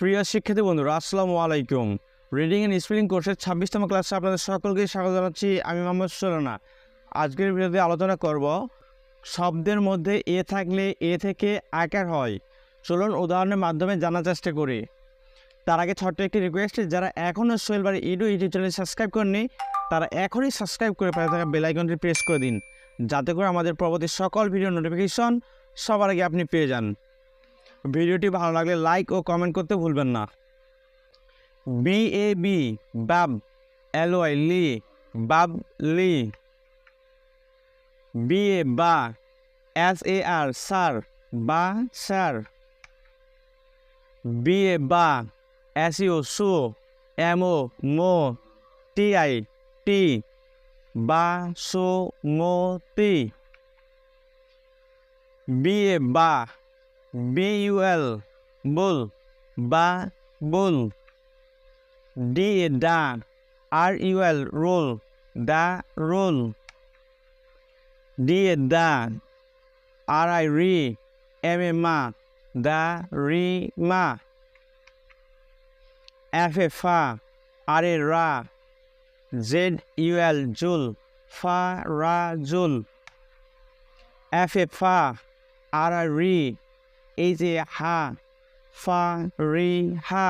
প্রিয় শিক্ষার্থী বন্ধুরা, আসসালামু আলাইকুম। রিডিং অ্যান্ড স্পেলিং কোর্সের ছাব্বিশতম ক্লাসে আপনাদের সকলকে স্বাগত জানাচ্ছি। আমি মোহাম্মদ সোলানা। আজকের ভিডিওতে আলোচনা করব শব্দের মধ্যে এ থাকলে এ থেকে আকার হয়। চলুন উদাহরণের মাধ্যমে জানার চেষ্টা করি। তার আগে ছোট্ট একটি রিকোয়েস্ট যারা এখনও সোহেল বাড়ি ইডু ইউটিউব চ্যানেল সাবস্ক্রাইব করেনি তারা এখনই সাবস্ক্রাইব করে পাশে থাকা বেল আইকনটি প্রেস করে দিন। যাতে করে আমাদের পরবর্তী সকল ভিডিও নোটিফিকেশন সবার আগে আপনি পেয়ে যান। ভিডিওটি ভালো লাগলে লাইক ও কমেন্ট করতে ভুলবেন না। বি এ বি বাব L Y Li bab ly B A বা এস এ আর সার বা স্যার বি এ বা এস ইউ সু এম ও মো টি আই টি বা সু মো তি বি এ বা বি ইউ এল বুল বা বুল ডি ডা আর ইউ এল রোল দা রোল ডি দা আর আই রি এম এ মা দা রি মা এফ এ ফা আর এ রা জেড ইউ এল জুল ফা রা জুল এফ এ ফা আর আই রি এইচ এ হা ফা রি হা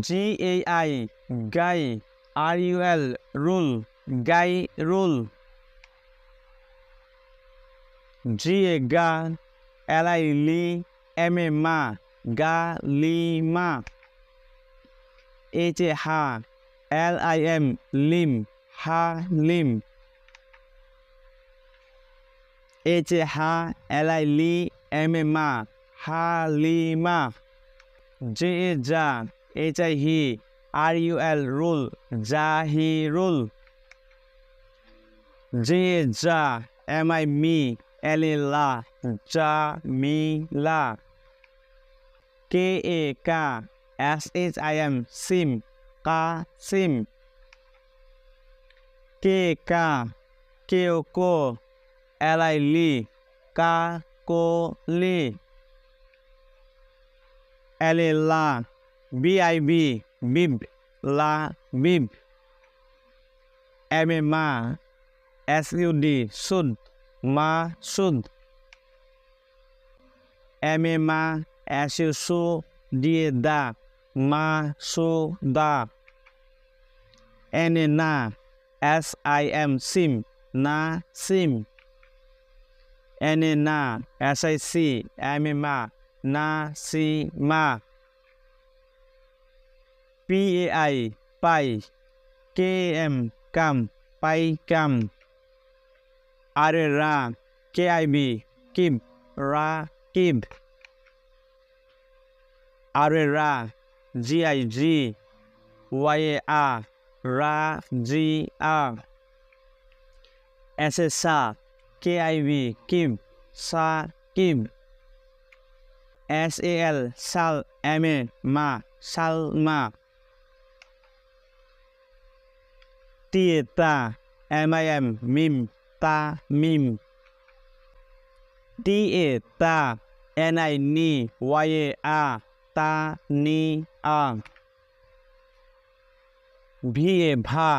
জি এ আই গাই আর ইউ এল রুল গাই রুল জি এ গা এল আই লি এম এ মা গা লি মা এইচ এ হা এল আই এম লিম হা লিম এইচ এ হা এল আই লি এম এ মা হা লি মা জে এ যা এইচ আই হি আর ইউ এল রুল যা হি রুল জে এ যা এম আই মি এল এ লা যা মি লা কে এ কা এস এইচ আই এম সিম কা সিম কে কা কেও কো এল আই লি কা কো লি এল এ লা বি আই বি বিব লা বিব এম এ মা এস ইউ ডি সুদ মা সুদ এম এ মা এস ইউ সু এ দা মা সু দা এন এ না এস আই এম সিম না সিম এন এ না এস আই সি এম এ মা না সি মা পি এ আই পাই কে এম কাম পাই কাম আর এ রা কে আই বি কিব রা কিব আর এ রা G I G Y A আ রা জি আ এস এ সা কে আই বি কিব সা কিব এস এ এল সাল এম এ মা সাল মা টি এ তা এম আই এম মিম তা মিম টি এ তা এন আই নি ওয়াই এ আ তা নি আ ভি এ ভা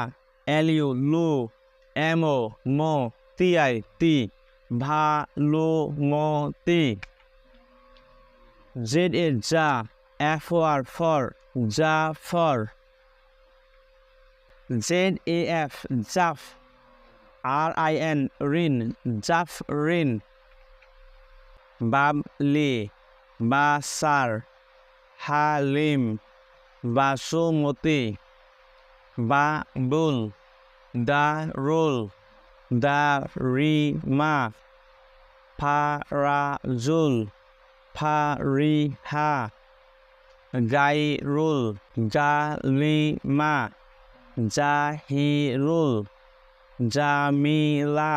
এল ইউ লু এম ও মো টি আই টি ভা লু মো টি জেড এ যা, এফ আর ফর, যা ফর। জেড এ এফ, জাফ। আর আই এন রিন জাফ রিন বাবলি বাসার, হালিম, বাসুমতি। বাবুল, দারুল। দারিমা ফারাজুল ফারিহা গাইরুল জালিমা জাহিরুল জামিলা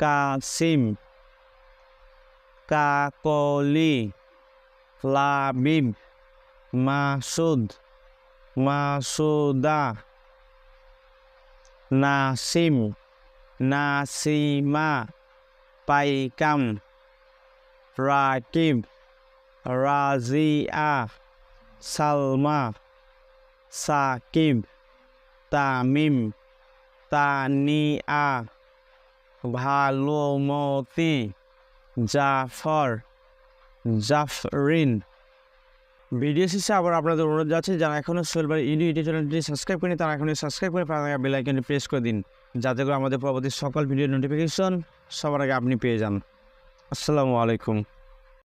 কাসিম কাকলি লাবিব মাসুদ মাসুদা নাসিম নাসিমা পাইকাম রাকিব রাজিয়া সালমা সাকিব তামিম তানিয়া ভালোমতি জাফর জাফরিন ভিডিও শেষে আবার আপনাদের অনুরোধ যাচ্ছে যারা এখনও সোলবার ইউনিউ ইউটিউব চ্যানেলটি সাবস্ক্রাইব করেনি তারা এখনই সাবস্ক্রাইব করে পাশে বেল আইকনটি প্রেস করে দিন, যাতে করে আমাদের পরবর্তী সকল ভিডিও নোটিফিকেশন সবার আগে আপনি পেয়ে যান। আসসালামু আলাইকুম।